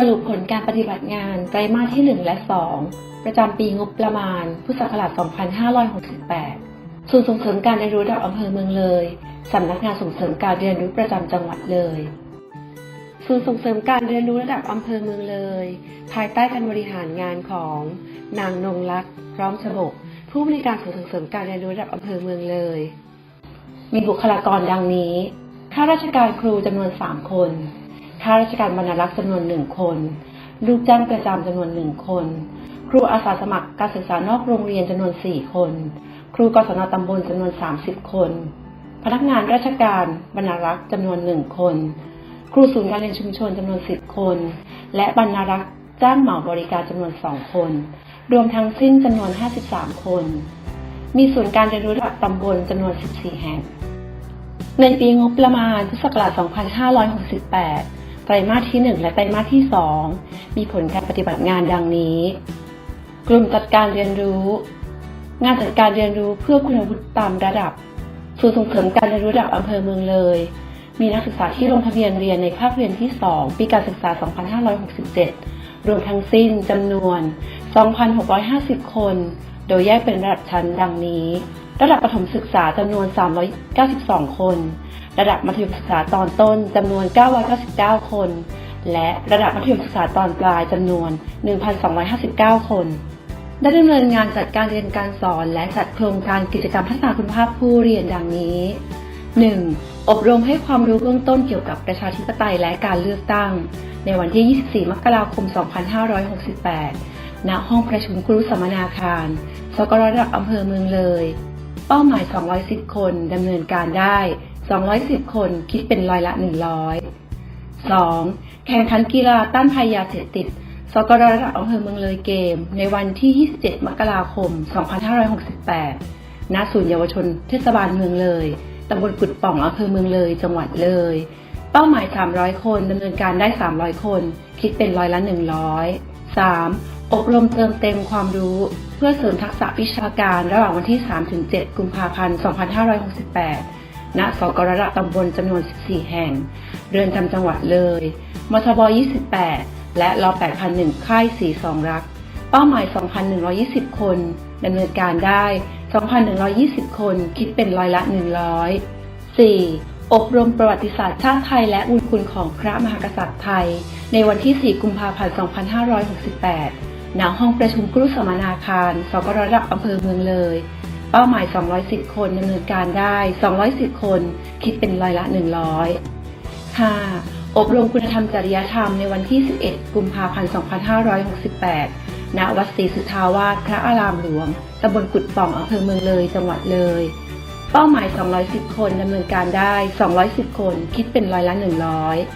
สรุปผลการปฏิบัติงานไตรมาสที่ 1 และ 2 ประจำปีงบประมาณ พุทธศักราช 2568 ศูนย์ส่งเสริมการเรียนรู้ระดับอำเภอเมืองเลย สำนักงานส่งเสริมการเรียนรู้ประจำจังหวัดเลย ศูนย์ส่งเสริมการเรียนรู้ระดับอำเภอเมืองเลย ภายใต้การบริหารงานของ นางนงลักษ์พร้อมฉบก ผู้บริการศูนย์ส่งเสริมการเรียนรู้ระดับอำเภอเมืองเลย มีบุคลากรดังนี้ ข้าราชการครูจำนวน 3 คน ข้าราชการบรรณารักษ์จำนวนหนึ่งคน ลูกจ้างประจำจำนวนหนึ่งคน ครูอาสาสมัครการศึกษานอกโรงเรียนจำนวน4คน ครูกศนตำบลจำนวน30คน พนักงานราชการบรรณารักษ์จำนวนหนึ่งคน ครูศูนย์การเรียนชุมชนจำนวน10คน และบรรณารักษ์จ้างเหมาบริการจำนวน2คน รวมทั้งสิ้นจำนวน 53 คน มีศูนย์การเรียนรู้ระดับตำบลจำนวน 14 แห่ง ในปีงบประมาณพุทธศักราช 2568 ไตรมาสที่ 1 และไตรมาสที่ 2 มีผลการปฏิบัติงานดังนี้ กลุ่มจัดการเรียนรู้ งานจัดการเรียนรู้เพื่อคุณวุฒิตามระดับศูนย์ส่งเสริมการเรียนรู้ระดับอำเภอเมืองเลย มีนักศึกษาที่ลงทะเบียนเรียนในภาคเรียนที่ 2 ปีการศึกษา 2567 รวมทั้งสิ้นจำนวน 2,650 คน โดยแยกเป็นระดับชั้นดังนี้ ระดับประถมศึกษาจำนวน 392 คน ระดับมัธยมศึกษาตอนต้นจำนวน 999 คน และระดับมัธยมศึกษาตอนปลายจำนวน 1,259 คน ได้ดำเนินงานจัดการเรียนการสอนและจัดโครงการกิจกรรมพัฒนาคุณภาพผู้เรียนดังนี้ 1. อบรมให้ความรู้เบื้องต้นเกี่ยวกับประชาธิปไตยและการเลือกตั้ง ในวันที่ 24 มกราคม 2568 ณ ห้องประชุมครุสัมมนาคาร สกรระดับอำเภอเมืองเลย เป้าหมาย 210 คน ดำเนินการได้ 210 คนคิดเป็นร้อยละ 100 2. แข่งขันกีฬาต้านภัยยาเสพติด สกรระดับอำเภอเมืองเลยเกม ในวันที่ 27 มกราคม 2568 ณ ศูนย์เยาวชนเทศบาลเมืองเลย ตำบลกุดป่องอำเภอเมืองเลย จังหวัดเลย เป้าหมาย 300 คน ดำเนินการได้ 300 คน คิดเป็นร้อยละ 100 3. อบรมเติมเต็มความรู้ เพื่อเสริมทักษะวิชาการระหว่างวันที่ 3-7 กุมภาพันธ์ 2568 ณสกรระตำบลจำนวน 14 แห่ง เรือนจำจังหวัดเลย มทบ 28 และรอ8,001 ค่ายสีสองรัก เป้าหมาย 2,120 คนดำเนินการได้ 2,120 คนคิดเป็นร้อยละ 100 4. อบรมประวัติศาสตร์ชาติไทยและบุญคุณของพระมหากษัตริย์ไทย ในวันที่ 4 กุมภาพันธ์ 2568 ณ ห้องประชุมครุสัมมนาคาร สกรระอำเภอเมืองเลย เป้าหมาย 210 คนดำเนินการได้ 210 คนคิดเป็นร้อยละ 100 5. อบรมคุณธรรมจริยธรรมในวันที่ 11 กุมภาพันธ์ 2568 ณ วัดศรีสุทาวาสพระอารามหลวง ตำบลกุดป่องอำเภอเมืองเลย จังหวัดเลย เป้าหมาย 210 คนดำเนินการได้ 210 คนคิดเป็นร้อยละ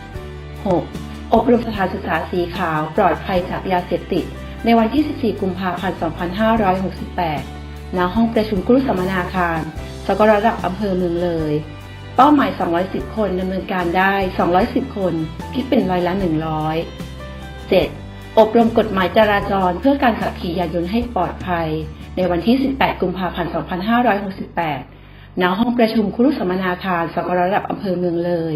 100 6. อบรมสถานศึกษาสีขาวปลอดภัยจากยาเสพติดในวันที่ 14 กุมภาพันธ์ 2568 ณห้องประชุมกรุสัมมนาคารสกรระดับอำเภอเมืองเลย เป้าหมาย 210 คนดำเนินการได้ 210 คนคิดเป็นร้อยละ 100 7. อบรมกฎหมายจราจรเพื่อการขับขี่ยานยนต์ให้ปลอดภัย ในวันที่ 18 กุมภาพันธ์ 2568 ณ ห้องประชุมครุสัมมนาคารสกระดับอำเภอเมืองเลย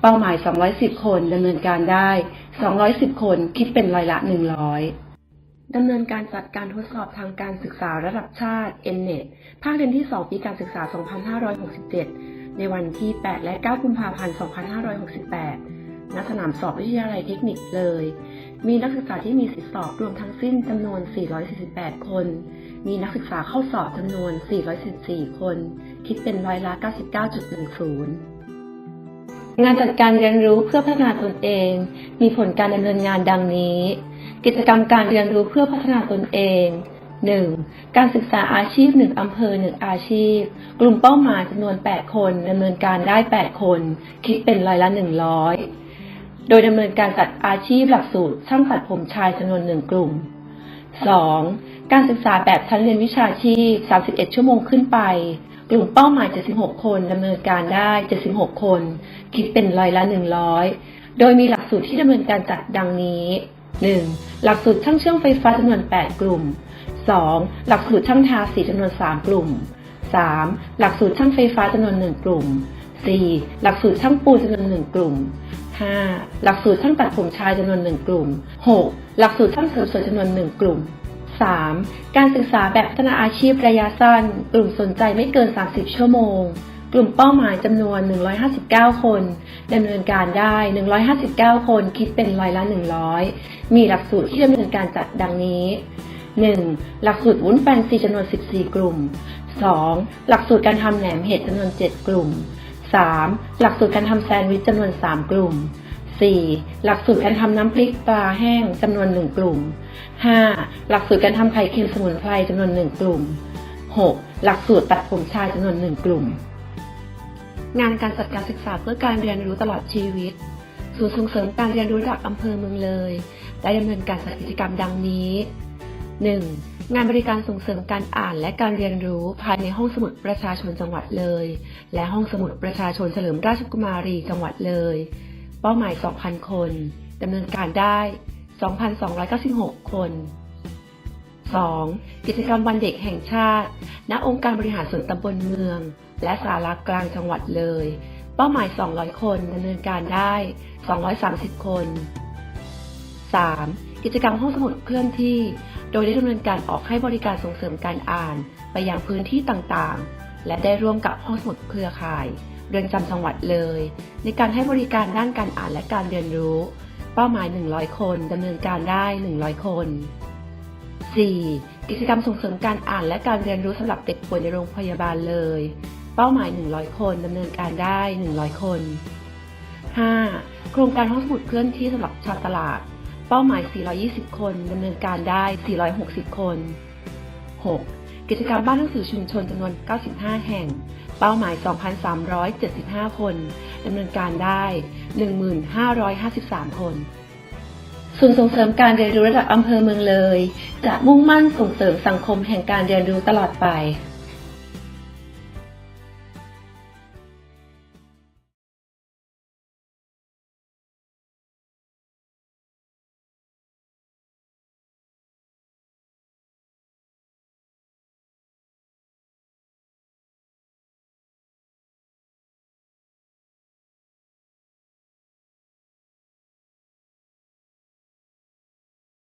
เป้าหมาย 210 คนดำเนินการได้ 210 คนคิดเป็นร้อยละ 100 ดำเนินการจัดการทดสอบทางการศึกษาระดับชาติ NNET ภาคเรียนที่ 2 ปีการศึกษา 2567 ในวันที่ 8 และ 9 กุมภาพันธ์ 2568 ณ สนามสอบวิทยาลัยเทคนิคเลย มีนักศึกษาที่มีสิทธิสอบรวมทั้งสิ้นจำนวน 448 คน มีนักศึกษาเข้าสอบจำนวน 414 คน คิดเป็นร้อยละ 99.10งานจัดการเรียนรู้เพื่อพัฒนาตนเอง มีผลการดำเนินงานดังนี้ กิจกรรมการเรียนรู้เพื่อพัฒนาตนเอง 1. การศึกษาอาชีพ 1 อำเภอ 1 อาชีพ กลุ่มเป้าหมายจำนวน 8 คนดำเนินการได้ 8 คน คิดเป็นร้อยละ 100 โดยดำเนินการจัดอาชีพหลักสูตรช่างตัดผมชายจำนวน1กลุ่ม 2. การศึกษาแบบชั้นเรียนวิชาชีพ 31 ชั่วโมงขึ้นไป กลุ่มเป้าหมาย 76 คนดำเนินการได้ 76 คน คิดเป็นร้อยละ 100 โดยมีหลักสูตรที่ดำเนินการจัดดังนี้ 1. หลักสูตรช่างเชื่อมไฟฟ้าจำนวน 8 กลุ่ม 2. หลักสูตรช่างทาสีจำนวน 3 กลุ่ม 3. หลักสูตรช่างไฟฟ้าจำนวน 1 กลุ่ม 4. หลักสูตรช่างปูนจำนวน 1 กลุ่ม 5. หลักสูตรช่างตัดผมชายจำนวน 1 กลุ่ม 6. หลักสูตรช่างเสริมสวยจำนวน 1 กลุ่ม 3. การศึกษาแบบพัฒนาอาชีพระยะสั้น กลุ่มสนใจไม่เกิน 30 ชั่วโมง กลุ่มเป้าหมายจำนวน 159 คนดำเนินการได้ 159 คนคิดเป็นร้อยละ 100 มีหลักสูตรที่ดำเนินการจัดดังนี้ 1. หลักสูตรวุ้นแฟนซีจำนวน 14 กลุ่ม 2. หลักสูตรการทำแหนมเห็ดจำนวน 7 กลุ่ม 3. หลักสูตรการทำแซนด์วิชจำนวน 3 กลุ่ม 4. หลักสูตรการทำน้ำพริกปลาแห้งจำนวน 1 กลุ่ม 5. หลักสูตรการทำไข่เค็มสมุนไพรจำนวน 1 กลุ่ม 6. หลักสูตรตัดผมชายจำนวน 1 กลุ่ม งานการจัดการศึกษาเพื่อการเรียนรู้ตลอดชีวิต ศูนย์ส่งเสริมการเรียนรู้ระดับอำเภอเมืองเลยได้ดำเนินการจัดกิจกรรมดังนี้ 1. งานบริการส่งเสริมการอ่านและการเรียนรู้ภายในห้องสมุดประชาชนจังหวัดเลย และห้องสมุดประชาชนเฉลิมราชกุมารีจังหวัดเลย เป้าหมาย 2,000 คนดำเนินการได้ 2,296 คน 2. กิจกรรมวันเด็กแห่งชาติ ณ องค์การบริหารส่วนตำบลเมือง และสารากลางจังหวัดเลย เป้าหมาย 200 คนดำเนินการได้ 230 คน 3. กิจกรรมห้องสมุดเคลื่อนที่ โดยได้ดำเนินการออกให้บริการส่งเสริมการอ่าน ไปยังพื้นที่ต่างๆ และได้ร่วมกับห้องสมุดเครือข่าย เรือนจำจังหวัดเลย ในการให้บริการด้านการอ่านและการเรียนรู้ เป้าหมาย 100 คนดำเนินการได้ 100 คน 4. กิจกรรมส่งเสริมการอ่านและการเรียนรู้สำหรับเด็กป่วยในโรงพยาบาลเลย เป้าหมาย 100 คนดำเนินการได้ 100 คน 5. โครงการห้องสมุดเคลื่อนที่สำหรับชาวตลาด เป้าหมาย 420 คนดำเนินการได้ 460 คน 6. กิจกรรมบ้านหนังสือชุมชนจำนวน 95 แห่ง เป้าหมาย 2,375 คนดำเนินการได้ 1,553 คน ศูนย์ส่งเสริมการเรียนรู้ระดับอำเภอเมืองเลย จะมุ่งมั่นส่งเสริมสังคมแห่งการเรียนรู้ตลอดไป